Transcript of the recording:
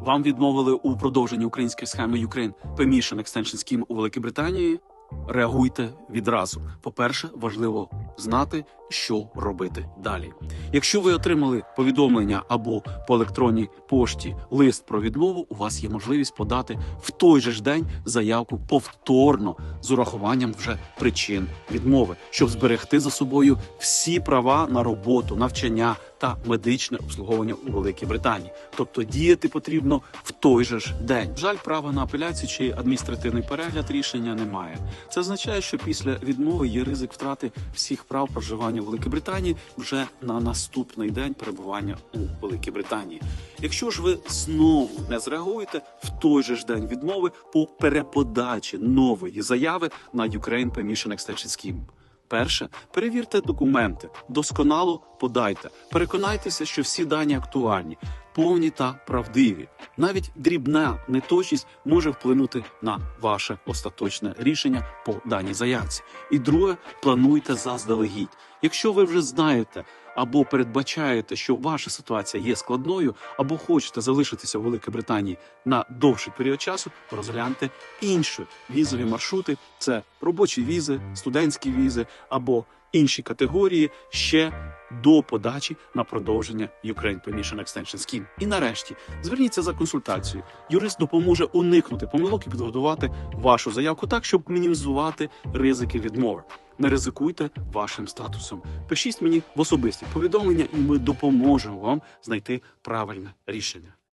Вам відмовили у продовженні української схеми Ukraine Permission Extension Scheme у Великій Британії. Реагуйте відразу. По-перше, важливо знати, що робити далі. Якщо ви отримали повідомлення або по електронній пошті лист про відмову, у вас є можливість подати в той же ж день заявку повторно з урахуванням вже причин відмови, щоб зберегти за собою всі права на роботу, навчання та медичне обслуговування у Великій Британії. Тобто діяти потрібно в той же ж день. Жаль, права на апеляцію чи адміністративний перегляд рішення немає. Це означає, що після відмови є ризик втрати всіх прав проживання у Великій Британії вже на наступний день перебування у Великій Британії. Якщо ж ви знову не зреагуєте в той же ж день відмови по переподачі нової заяви на Ukraine Permission Extension Scheme. Перше, перевірте документи, досконало подайте. Переконайтеся, що всі дані актуальні, повні та правдиві. Навіть дрібна неточність може вплинути на ваше остаточне рішення по даній заявці. І друге, плануйте заздалегідь. Якщо ви вже знаєте або передбачаєте, що ваша ситуація є складною, або хочете залишитися в Великій Британії на довший період часу, розгляньте інші візові маршрути: це робочі візи, студентські візи або інші категорії ще до подачі на продовження Ukraine Permission Extension Scheme. І нарешті зверніться за консультацією. Юрист допоможе уникнути помилок і підготувати вашу заявку так, щоб мінімізувати ризики відмови. Не ризикуйте вашим статусом. Пишіть мені в особисті повідомлення, і ми допоможемо вам знайти правильне рішення.